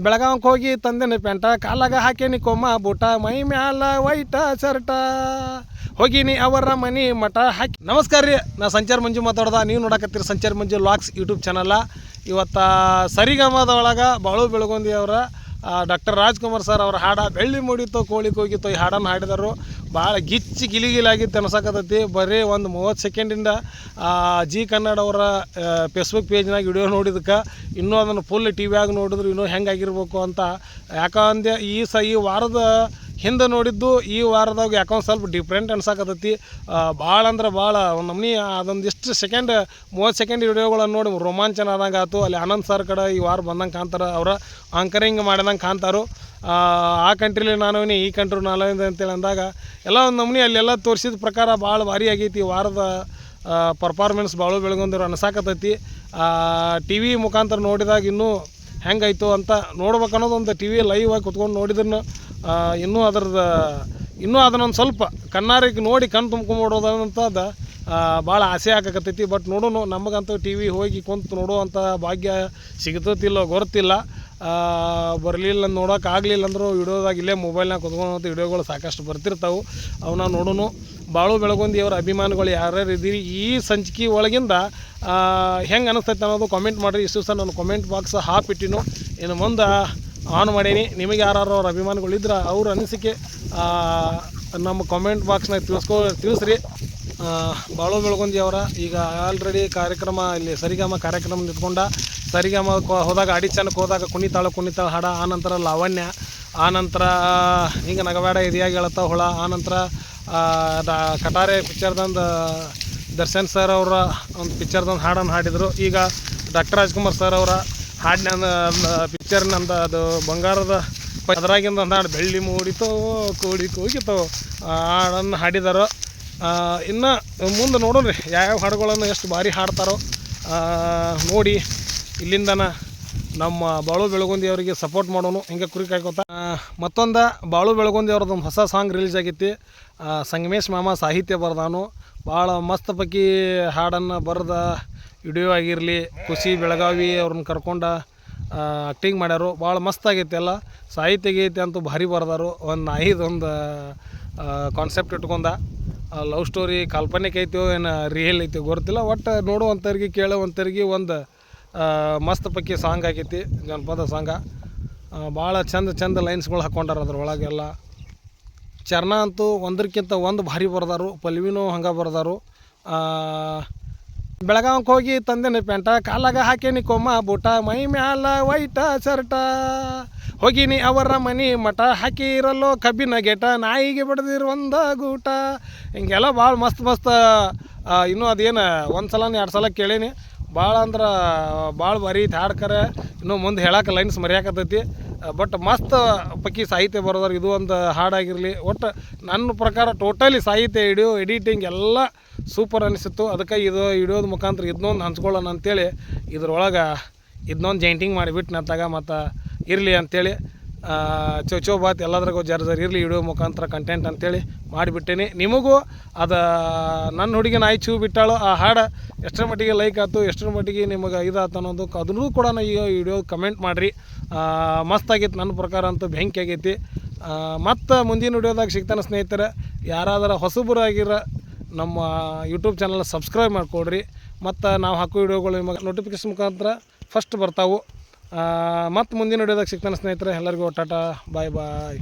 ಬೆಳಗಾವಕ್ಕೆ ಹೋಗಿ ತಂದೇನಿ ಪ್ಯಾಂಟ, ಕಾಲಾಗ ಹಾಕೇನಿ ಕೊಮ್ಮ ಬೂಟ, ಮೈ ಮ್ಯಾಲ ವೈಟ ಶರ್ಟ. ಹೋಗಿನಿ ಅವರ ಮನಿ ಮಠ ಹಾಕಿ. ನಮಸ್ಕಾರ ರೀ, ನಾ ಸಂಚಾರ ಮಂಜು ಮಾತಾಡ್ದ. ನೀವು ನೋಡಕತ್ತೀರಿ ಸಂಚಾರ ಮಂಜು ಲಾಕ್ಸ್ ಯೂಟ್ಯೂಬ್ ಚಾನಲ್ಲ ಇವತ್ತು ಸರಿಗಮದ ಒಳಗೆ ಬಾಳು ಬೆಳಗೊಂದಿ ಅವರ ಡಾಕ್ಟರ್ ರಾಜ್ಕುಮಾರ್ ಸರ್ ಅವ್ರ ಹಾಡ ಬೆಳ್ಳಿ ಮೂಡಿತೋ ಕೋಳಿ ಕೂಗಿತೋ ಈ ಹಾಡನ್ನು ಹಾಡಿದರು. ಭಾಳ ಗಿಚ್ಚಿ ಗಿಲಿಗಿಲಾಗಿತ್ತು ಅನ್ಸಕತ್ತೈತಿ ಬರೀ ಒಂದು ಮೂವತ್ತು ಸೆಕೆಂಡಿಂದ ಜಿ ಕನ್ನಡ ಅವರ ಫೇಸ್ಬುಕ್ ಪೇಜ್ನಾಗ ವಿಡಿಯೋ ನೋಡಿದಕ್ಕೆ ಇನ್ನೂ ಅದನ್ನು ಫುಲ್ ಟಿ ವಿಯಾಗ ನೋಡಿದ್ರು ಇನ್ನೂ ಹೆಂಗಾಗಿರ್ಬೇಕು ಅಂತ. ಯಾಕಂದ್ರೆ ಈ ಸ, ಈ ವಾರದ ಹಿಂದೆ ನೋಡಿದ್ದು ಈ ವಾರದಾಗ ಯಾಕೊಂದು ಸ್ವಲ್ಪ ಡಿಫ್ರೆಂಟ್ ಅನ್ಸಕತ್ತೈತಿ. ಭಾಳ ಅಂದ್ರೆ ಭಾಳ ಒಂದು ನಮ್ನಿ ಅದೊಂದಿಷ್ಟು ಸೆಕೆಂಡ್ ಮೂವತ್ತು ಸೆಕೆಂಡ್ ವಿಡಿಯೋಗಳನ್ನು ನೋಡಿ ರೋಮಾಂಚನ ಆದಂಗೆ ಆಯ್ತು ಅಲ್ಲಿ ಆನಂದ್ ಸರ್ ಕಡೆ ಈ ವಾರ ಬಂದಂಗೆ ಕಾಣ್ತಾರೆ. ಅವರ ಆಂಕರಿಂಗ್ ಮಾಡಿದಂಗೆ ಕಾಣ್ತಾರೋ. ಆ, ಕಂಟ್ರಿಲಿ ನಾನು ಈ ಕಂಟ್ರಿ ನಾನು ಅವ್ನಿ ಅಂತೇಳಿ ಅಂದಾಗ ಎಲ್ಲ ಒಂದು ನಮೂನಿ ಅಲ್ಲೆಲ್ಲ ತೋರಿಸಿದ ಪ್ರಕಾರ ಭಾಳ ಭಾರಿ ಆಗೈತಿ. ವಾರದ ಪರ್ಫಾರ್ಮೆನ್ಸ್ ಭಾಳ ಬೆಳಗೊಂದಿರೋ ಅನ್ಸಾಕತ್ತೈತಿ. ಟಿ ವಿ ಮುಖಾಂತರ ನೋಡಿದಾಗ ಇನ್ನೂ ಹೆಂಗಾಯ್ತು ಅಂತ ನೋಡ್ಬೇಕು ಅನ್ನೋದು ಒಂದು ಟಿ ವಿ ಲೈವ್ ಆಗಿ ಕುತ್ಕೊಂಡು ನೋಡಿದ್ರು ಇನ್ನೂ ಅದ್ರದ್ದು ಇನ್ನೂ ಅದನ್ನೊಂದು ಸ್ವಲ್ಪ ಕಣ್ಣಾರಿಗೆ ನೋಡಿ ಕಣ್ ತುಂಬ್ಕೊಂಬಿಡೋದಂಥದ್ದು ಭಾಳ ಆಸೆ ಆಗಕತ್ತೈತಿ. ಬಟ್ ನೋಡೋಣ ನಮಗಂತೂ ಟಿ ವಿ ಹೋಗಿ ಕುಂತು ನೋಡುವಂಥ ಭಾಗ್ಯ ಸಿಗ್ತತಿಲ್ಲೋ ಗೊತ್ತಿಲ್ಲ ಬರಲಿಲ್ಲ ನೋಡೋಕೆ ಆಗಲಿಲ್ಲ ಅಂದರೂ ವಿಡಿಯೋದಾಗ ಇಲ್ಲೇ ಮೊಬೈಲ್ನಾಗ ಕುತ್ಕೊಂಡಂಥ ವಿಡಿಯೋಗಳು ಸಾಕಷ್ಟು ಬರ್ತಿರ್ತಾವೆ. ಅವನ್ನ ನೋಡೋಣ ಬಾಳು ಬೆಳಗೊಂದಿಯವರ ಅಭಿಮಾನಿಗಳು ಯಾರ್ಯಾರು ಇದ್ದೀರಿ, ಈ ಸಂಚಿಕೆ ಒಳಗಿಂದ ಹೆಂಗೆ ಅನಿಸ್ತೈತೆ ಅನ್ನೋದು ಕಾಮೆಂಟ್ ಮಾಡಿರಿ. ಇಷ್ಟು ಸಹ ನಾನು ಕಾಮೆಂಟ್ ಬಾಕ್ಸ್ ಹಾಪಿಟ್ಟಿನು ಇನ್ನು ಮುಂದೆ ಆನ್ ಮಾಡೀನಿ. ನಿಮಗೆ ಯಾರು ಅವ್ರ ಅಭಿಮಾನಿಗಳಿದ್ರೆ ಅವ್ರ ಅನಿಸಿಕೆ ನಮ್ಮ ಕಾಮೆಂಟ್ ಬಾಕ್ಸ್ನಾಗ ತಿಳಿಸ್ಕೊ, ತಿಳಿಸ್ರಿ. ಬಾಳು ಬೆಳಗೊಂದಿ ಅವರ. ಈಗ ಆಲ್ರೆಡಿ ಕಾರ್ಯಕ್ರಮ ಇಲ್ಲಿ ಸರಿಗಮ ಕಾರ್ಯಕ್ರಮ ನಿಂತ್ಕೊಂಡ. ಸರಿಗಮ ಹೋದಾಗ ಅಡಿಚನಕ್ಕೆ ಹೋದಾಗ ಕುಣಿತಾಳ ಕುಣಿತಾಳ, ಹಾಡ ಆನಂತರ ಲಾವಣ್ಯ ಆನಂತರ ಹಿಂಗೆ ನಗಬೇಡ ಇದೆಯಾಗಿ ಹೇಳ್ತಾ ಹುಳ ಆನಂತರ ಕಟಾರೆ ಪಿಕ್ಚರ್ದಂದು ದರ್ಶನ್ ಸರ್ ಅವರ ಒಂದು ಪಿಕ್ಚರ್ದೊಂದು ಹಾಡನ್ನು ಹಾಡಿದರು. ಈಗ ಡಾಕ್ಟರ್ ರಾಜ್ಕುಮಾರ್ ಸರ್ ಅವರ ಹಾಡಿನ ಪಿಕ್ಚರ್ನಂದ ಅದು ಬಂಗಾರದ ಅದರಾಗಿಂದ ಒಂದು ಹಾಡು, ಬೆಳ್ಳಿ ಮೂಡಿತೋ, ಕೂಡಿ ಕೂಗಿತೋ ಹಾಡನ್ನು ಹಾಡಿದಾರೋ. ಇನ್ನು ಮುಂದೆ ನೋಡೋಣ್ರಿ ಯಾವ್ಯಾವ ಹಾಡುಗಳನ್ನು ಎಷ್ಟು ಭಾರಿ ಹಾಡ್ತಾರೋ ನೋಡಿ. ಇಲ್ಲಿಂದನ ನಮ್ಮ ಬಾಳು ಬೆಳಗುಂದಿ ಅವರಿಗೆ ಸಪೋರ್ಟ್ ಮಾಡೋನು. ಹಿಂಗೆ ಕುರಿ ಕಾಯ್ಕೋತ ಮತ್ತೊಂದು ಬಾಳು ಬೆಳಗುಂದಿ ಅವ್ರದ್ದೊಂದು ಹೊಸ ಸಾಂಗ್ ರಿಲೀಸ್ ಆಗೈತಿ ಸಂಗಮೇಶ್ ಮಾಮ ಸಾಹಿತ್ಯ ಬರ್ದಾನು. ಭಾಳ ಮಸ್ತ್ ಪೈಕಿ ಹಾಡನ್ನು ಬರೆದ ವಿಡಿಯೋ ಆಗಿರಲಿ ಖುಷಿ ಬೆಳಗಾವಿ ಅವ್ರನ್ನ ಕರ್ಕೊಂಡ ಆ್ಯಕ್ಟಿಂಗ್ ಮಾಡ್ಯಾರು. ಭಾಳ ಮಸ್ತ್ ಆಗೈತಿ ಎಲ್ಲ. ಸಾಹಿತ್ಯ ಗೀತೆ ಅಂತೂ ಭಾರಿ ಬರ್ದಾರು. ಒಂದು ನಾಯಿದೊಂದು ಕಾನ್ಸೆಪ್ಟ್ ಇಟ್ಕೊಂಡ. ಲವ್ ಸ್ಟೋರಿ ಕಾಲ್ಪನಿಕ ಐತೋ ಏನು ರಿಯಲ್ ಐತೋ ಗೊತ್ತಿಲ್ಲ ಒಟ್ಟು ನೋಡುವಂಥವ್ರಿಗೆ ಕೇಳುವಂಥವ್ರಿಗೆ ಒಂದು ಮಸ್ತ್ ಪಕ್ಕಿ ಸಾಂಗ್ ಆಗೈತಿ, ಜನಪದ ಸಾಂಗ ಭಾಳ ಚಂದ ಚಂದ ಲೈನ್ಸ್ಗಳು ಹಾಕ್ಕೊಂಡಾರ ಅದ್ರೊಳಗೆಲ್ಲ ಚರಣ ಅಂತೂ ಒಂದಕ್ಕಿಂತ ಒಂದು ಭಾರಿ ಬರ್ದಾರು, ಪಲ್ವಿನೂ ಹಂಗೆ ಬರ್ದಾರು. ಬೆಳಗಾವಕ್ಕೆ ಹೋಗಿ ತಂದೆನೆ ಪ್ಯಾಂಟ, ಕಾಲಾಗ ಹಾಕೇನಿ ಕೊಮ್ಮ ಬೂಟ, ಮೈ ಮ್ಯಾಲ ವೈಟ ಶರ್ಟ. ಹೋಗಿನಿ ಅವರ ಮನಿ ಮಠ, ಹಾಕಿರಲ್ಲೋ ಕಬ್ಬಿನ ಗೆಟ, ನಾಯಿಗೆ ಬಡ್ದಿರು ಒಂದ ಗೂಟ. ಹಿಂಗೆಲ್ಲ ಭಾಳ ಮಸ್ತ್ ಮಸ್ತ್ ಇನ್ನೂ ಅದೇನು, ಒಂದು ಸಲ ಎರಡು ಸಲ ಕೇಳೀನಿ. ಭಾಳ ಅಂದ್ರೆ ಭಾಳ ಬರೀ ಹಾಡ್ಕರೆ. ಇನ್ನೂ ಮುಂದೆ ಹೇಳಕ್ಕೆ ಲೈನ್ಸ್ ಮರ್ಯಾಕತ್ತೈತಿ. ಬಟ್ ಮಸ್ತ್ ಪಕ್ಕಿ ಸಾಹಿತ್ಯ ಬರೋದ್ರ ಇದು ಒಂದು ಹಾಡಾಗಿರಲಿ ಒಟ್ಟು ನನ್ನ ಪ್ರಕಾರ ಟೋಟಲಿ ಸಾಹಿತ್ಯ ಹಿಡಿಯೋ ಎಡಿಟಿಂಗ್ ಎಲ್ಲ ಸೂಪರ್ ಅನಿಸಿತ್ತು. ಅದಕ್ಕೆ ಇದು ಇಡೋದು ಮುಖಾಂತರ ಇದನ್ನೊಂದು ಹಂಚ್ಕೊಳ್ಳೋಣ ಅಂತೇಳಿ ಇದ್ರೊಳಗೆ ಇದನ್ನೊಂದು ಜೈಂಟಿಂಗ್ ಮಾಡಿಬಿಟ್ಟು ನತ್ತಾಗ ಮತ್ತು ಇರಲಿ ಅಂಥೇಳಿ ಚೌಚೌ ಬಾತ್ ಎಲ್ಲದ್ರಾಗೂ ಜರ್ ಜರ್ ಇರಲಿ ವಿಡಿಯೋ ಮುಖಾಂತರ ಕಂಟೆಂಟ್ ಅಂತೇಳಿ ಮಾಡಿಬಿಟ್ಟೇನೆ. ನಿಮಗೂ ಅದು ನನ್ನ ಹುಡುಗಿ ನಾಯಿ ಚೂ ಬಿಟ್ಟಾಳು, ಆ ಹಾಡು ಎಷ್ಟರ ಮಟ್ಟಿಗೆ ಲೈಕ್ ಆಯ್ತು, ಎಷ್ಟರ ಮಟ್ಟಿಗೆ ನಿಮಗೆ ಇದಾಯ್ತು ಅನ್ನೋದು ಅದನ್ನೂ ಕೂಡ ಈ ವಿಡಿಯೋ ಕಮೆಂಟ್ ಮಾಡಿರಿ. ಮಸ್ತ್ ಆಗೈತೆ ನನ್ನ ಪ್ರಕಾರ ಅಂತೂ ಬೆಂಕಿ ಆಗೈತಿ. ಮತ್ತು ಮುಂದಿನ ವಿಡಿಯೋದಾಗ ಸಿಗ್ತಾನೆ ಸ್ನೇಹಿತರೆ, ಯಾರಾದರೂ ಹೊಸಬರಾಗಿರೋ ನಮ್ಮ ಯೂಟ್ಯೂಬ್ ಚಾನಲ್ ಸಬ್ಸ್ಕ್ರೈಬ್ ಮಾಡಿಕೊಡ್ರಿ. ಮತ್ತು ನಾವು ಹಾಕೋ ವಿಡಿಯೋಗಳು ನಿಮಗೆ ನೋಟಿಫಿಕೇಶನ್ ಮುಖಾಂತರ ಫಸ್ಟ್ ಬರ್ತಾವೆ. ಮತ್ತು ಮುಂದಿನ ವಿಡಿಯೋದಾಗ ಸಿಗ್ತಾನೆ ಸ್ನೇಹಿತರೆ, ಎಲ್ಲರಿಗೂ ಟಾಟಾ ಬಾಯ್ ಬಾಯ್